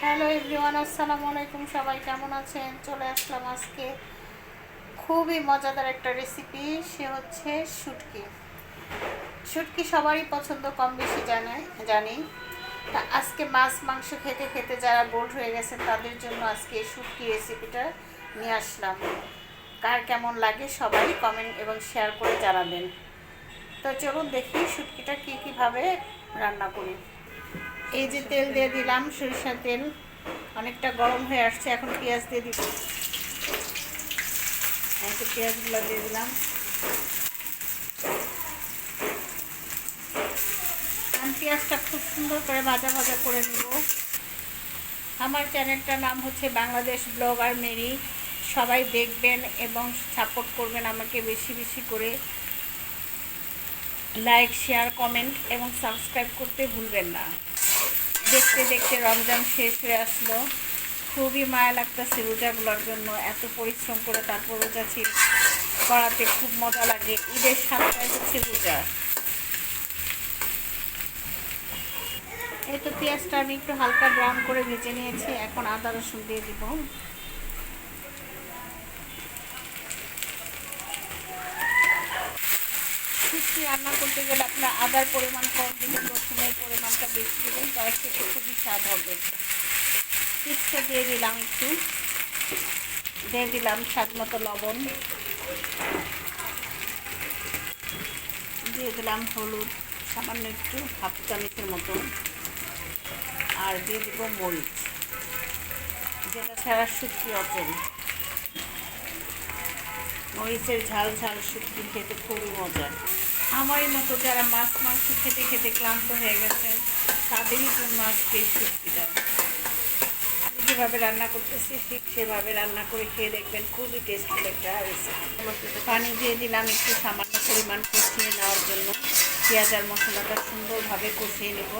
Hello everyone, আসসালামু আলাইকুম। সবাই কেমন আছেন? চলে আসলাম আজকে খুবই মজাদার একটা রেসিপি সে হচ্ছে শুটকি। শুটকি সবারই পছন্দ, কম বেশি জানায় জানি। তা আজকে মাছ, মাংস খেতে খেতে যারা বোল্ড হয়ে গেছেন, তাদের জন্য আজকে শুটকি রেসিপিটা নিয়ে আসলাম। কার কেমন লাগে সবাই কমেন্ট এবং শেয়ার করে জানাবেন। তো চলুন দেখি শুটকিটা কী, কীভাবে রান্না করি। এই যে তেল দিয়ে দিলাম সরিষার তেল। অনেকটা গরম হয়ে আসছে, এখন পেঁয়াজ দিয়ে দিব। পেঁয়াজগুলো দিয়ে দিলাম। পেঁয়াজটা খুব সুন্দর করে ভাজা ভাজা করে নেব। আমার চ্যানেলটার নাম হচ্ছে বাংলাদেশ ব্লগার মেরি। সবাই দেখবেন এবং সাপোর্ট করবেন আমাকে বেশি বেশি করে। লাইক, শেয়ার, কমেন্ট এবং সাবস্ক্রাইব করতে ভুলবেন না। দেখতে দেখতে রমজান শেষ হয়ে আসলো। খুবই মায়া লাগতেছে রোজাগুলোর জন্য, এত পরিশ্রম করে তারপর রোজা ছিল। করাতে খুব মজা লাগে, ঈদের সাতটায় হচ্ছে রোজা। এই তো পেঁয়াজটা আমি একটু হালকা ব্রাউন করে ভেজে নিয়েছি, এখন আদা রসুন দিয়ে দিব। রান্না করতে গেলে আপনার আদার পরিমাণ কম দিবেন রসুনের পরিমাণটা বেশি দেবেন তাই খেতে খুবই স্বাদ হবে। চিপসটা দিয়ে দিলাম একটু। দিয়ে দিলাম স্বাদ মতো লবণ। দিয়ে দিলাম হলুদ, সামান্য একটু হাফ চামচের মতো। আর দিয়ে দিব মরিচ, যেটা ছাড়া শুটকি অচল মরিচের ঝাল ঝাল শুটকি খেতে খুবই মজা আমারই মতো যারা মাছ, মাংস খেতে খেতে ক্লান্ত হয়ে গেছেন তাদেরই জন্য আজকে এই আমি যেভাবে রান্না করতেছি, ঠিক সেভাবে রান্না করে খেয়ে দেখবেন, খুবই টেস্টফুল একটা রেসিপি পানি দিয়ে দিলাম একটু সামান্য পরিমাণ কষিয়ে নেওয়ার জন্য। পেঁয়াজ আর মশলাটা সুন্দরভাবে কষিয়ে নেব।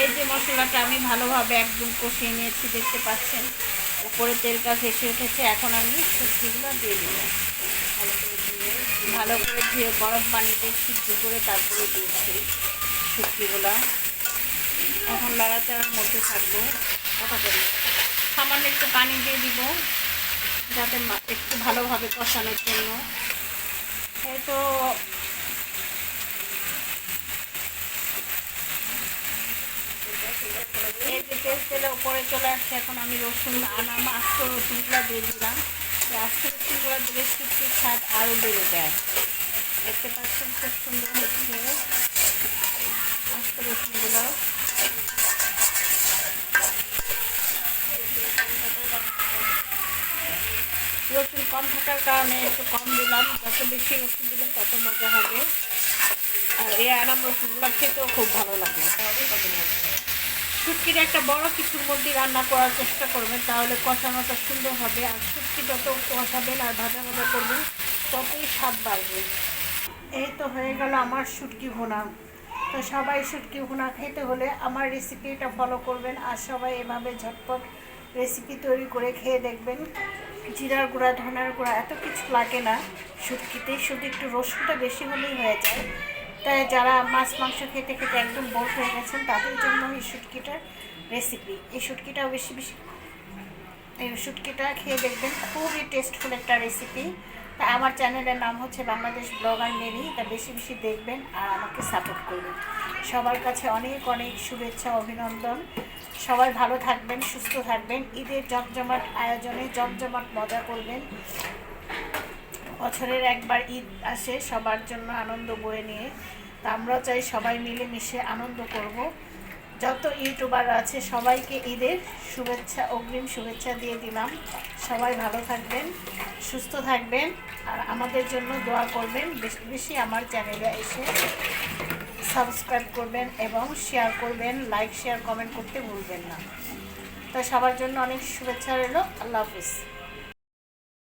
এই যে মশলাটা আমি ভালোভাবে একদম কষিয়ে নিয়েছি, দেখতে পাচ্ছেন। উপরে তেলটা ভেসে উঠেছে, এখন আমি সবজিগুলো দিয়ে দিলাম। ভালো করে ধুয়ে গরম পানিতে সিদ্ধ করে তারপরে দিয়েছি সবজিগুলো এখন লাড়াচাড়ার মধ্যে থাকব কথা করি? সামান্য একটু পানি দিয়ে দিব, যাতে একটু ভালোভাবে কষানোর জন্য। এই তো এই যে তেল উপরে চলে আসছে, এখন আমি রসুন আনাম আস্ত রসুনগুলো দিয়ে দিলাম। আস্ত রসুনগুলো দিলে স্বাদ আরও বেড়ে যায়। দেখতে পাচ্ছেন খুব সুন্দর হচ্ছে। রসুনগুলো রসুন কম থাকার কারণে একটু কম দিলাম। যত বেশি রসুন দিলে তত মজা হবে। আর এই আরাম রসুনগুলো খেতেও খুব ভালো লাগে। শুটকির একটা বড় কিছুর মধ্যে রান্না করার চেষ্টা করবেন, তাহলে কষানোটা সুন্দর হবে। আর শুটকি যত কষাবেন আর ভাজা ভাজা করবেন, ততই স্বাদ বাড়বে। এই তো হয়ে গেল আমার শুটকি ভুনা। তো সবাই শুটকি ভুনা খেতে হলে আমার রেসিপিটা ফলো করবেন আর সবাই এভাবে ঝটপট রেসিপি তৈরি করে খেয়ে দেখবেন। জিরার গুঁড়া, ধনার গুঁড়া, এত কিছু লাগে না শুটকিতে। শুধু একটু রসুনটা বেশি হলেই হয়ে যায়। তাই যারা মাছ, মাংস খেতে খেতে একদম বোর হয়ে গেছেন, তাদের জন্য এই শুটকিটার রেসিপি এই শুটকিটাও বেশি বেশি এই শুটকিটা খেয়ে দেখবেন, খুবই টেস্টফুল একটা রেসিপি তা আমার চ্যানেলের নাম হচ্ছে বাংলাদেশ ব্লগার মেরি, তা বেশি বেশি দেখবেন আর আমাকে সাপোর্ট করবেন। সবার কাছে অনেক অনেক শুভেচ্ছা, অভিনন্দন। সবাই ভালো থাকবেন, সুস্থ থাকবেন। ঈদের জমজমাট আয়োজনে জমজমাট মজা করবেন। বছরের একবার ঈদ আসে সবার জন্য আনন্দ বয়ে নিয়ে। তা আমরা চাই সবাই মিলে মিশে আনন্দ করব। যত ইউটিউবার আছে, সবাইকে ঈদের শুভেচ্ছা, অগ্রিম শুভেচ্ছা দিয়ে দিলাম। সবাই ভালো থাকবেন, সুস্থ থাকবেন, আর আমাদের জন্য দোয়া করবেন। বেশি বেশি আমার চ্যানেলে এসে সাবস্ক্রাইব করবেন এবং শেয়ার করবেন, লাইক, শেয়ার, কমেন্ট করতে ভুলবেন না। তা সবার জন্য অনেক শুভেচ্ছা রইল। আল্লাহ হাফিজ।